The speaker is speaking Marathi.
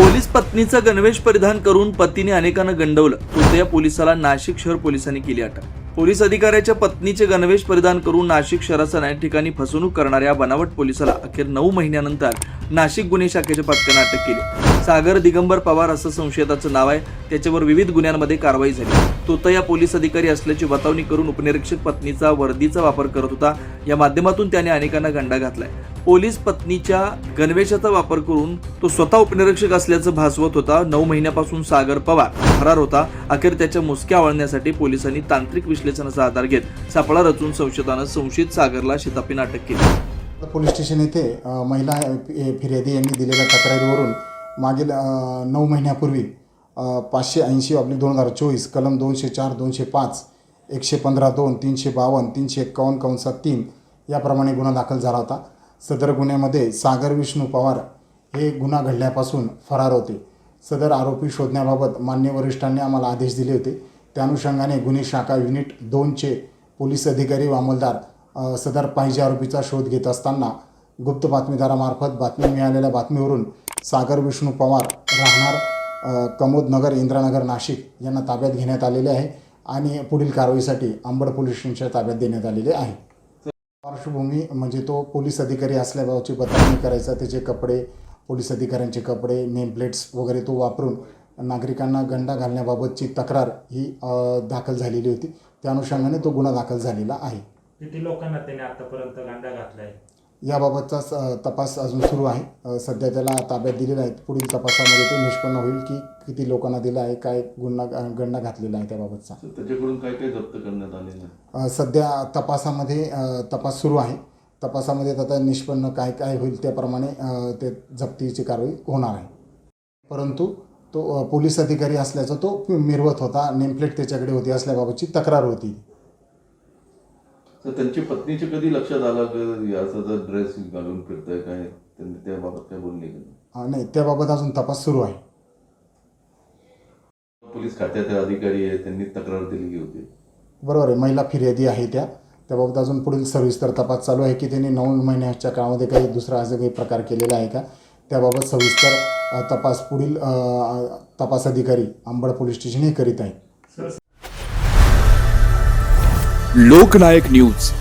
पोलीस पत्नीचं गणवेश परिधान करून पतीने अनेकांना गंडवलं. तोतया पोलिसाला नाशिक शहर पोलिसांनी केली अटक. पोलीस अधिकाऱ्याच्या पत्नीचे गणवेश परिधान करून नाशिक शहरासह अनेक ठिकाणी फसवणूक करणाऱ्या बनावट पोलिसाला अखेर नऊ महिन्यानंतर नाशिक गुन्हे शाखेच्या पथकानं अटक केली. सागर दिगंबर पवार असं संशयिताचं नाव आहे. त्याच्यावर विविध गुन्ह्यांमध्ये कारवाई झाली. तोतया पोलीस अधिकारी असल्याची बतावणी करून उपनिरीक्षक पत्नीचा वर्दीचा वापर करत होता. या माध्यमातून त्याने अनेकांना गंडा घातलाय. पोलीस पत्नीच्या गणवेशाचा वापर करून तो स्वतः उपनिरीक्षक असल्याचं भासवत होता. नऊ महिन्यापासून सागर पवार फरार होता. अखेर त्याच्या मुसक्या आवळण्यासाठी पोलिसांनी तांत्रिक विश्लेषणाचा आधार घेत सापळा रचून संशयितानं संशयित सागरला शेतापीनं अटक केली. पोलीस स्टेशन येथे महिला फिर्यादी यांनी दिलेल्या तक्रारीवरून मागील नऊ महिन्यापूर्वी पाचशे ऐंशी आपली दोन हजार चोवीस कलम दोनशे चार दोनशे पाच एकशे पंधरा दोन तीनशे बावन्न तीनशे एकावन्न कंसात तीन याप्रमाणे गुन्हा दाखल झाला होता. सदर गुन्ह्यामध्ये सागर विष्णू पवार हे गुन्हा घडल्यापासून फरार होते. सदर आरोपी शोधण्याबाबत मान्य वरिष्ठांनी आम्हाला आदेश दिले होते. त्या अनुषंगाने गुन्हे शाखा युनिट दोनचे पोलीस अधिकारी व अंमलदार सदर पाहिजे आरोपीचा शोध घेत असताना गुप्त बातमीदारामार्फत बातमी मिळालेल्या बातमीवरून सागर विष्णू पवार राहणार कमोदनगर इंद्रानगर नाशिक यांना ताब्यात घेण्यात आलेले आहे आणि पुढील कारवाईसाठी अंबड पोलीस स्टेशनच्या ताब्यात देण्यात आलेले आहे. पार्श्वभूमी म्हणजे तो पोलीस अधिकारी असल्याबाबतची बतावणी करायचा त्याचे कपडे पोलीस अधिकाऱ्यांचे कपडे नेमप्लेट्स वगैरे तो वापरून नागरिकांना गंडा घालण्याबाबतची तक्रार ही दाखल झालेली होती. त्या अनुषंगाने तो गुन्हा दाखल झालेला आहे. किती लोकांना त्याने आतापर्यंत गांडा आहे याबाबतचा तपास अजून सुरू आहे. सध्या त्याला ताब्यात दिलेला आहे. पुढील तपासामध्ये ते निष्पन्न होईल की किती लोकांना दिला आहे काय गुन्हा गंडा घातलेला आहे त्याबाबतचा. त्याच्याकडून काय काय जप्त करण्यात आलेलं आहे? अ, सध्या तपासामध्ये तपास सुरू आहे. तपासामध्ये आता निष्पन्न काय काय होईल त्याप्रमाणे ते जप्तीची कारवाई होणार आहे. परंतु तो पोलीस अधिकारी असल्याचा तो मिरवत होता. नेमप्लेट त्याच्याकडे होती असल्याबाबतची तक्रार होती. तर त्यांची पत्नीचे कधी लक्षात आलं की असं जर ड्रेस घालून फिरतंय काय? त्यांनी त्याबाबत काय बोलले का नाही? त्याबाबत अजून तपास सुरू आहे. पोलीस खात्याचे अधिकारी आहे त्यांनी तक्रार दिली होती. बरोबर आहे महिला फिर्यादी आहे त्या. त्याबाबत अजून पुढील सविस्तर तपास चालू आहे की त्यांनी नऊ महिन्याच्या काळामध्ये काही दुसरा असं काही प्रकार केलेला आहे का? त्याबाबत सविस्तर तपास पुढील तपास अधिकारी अंबड पोलीस स्टेशन हे करीत आहे लोकनायक न्यूज.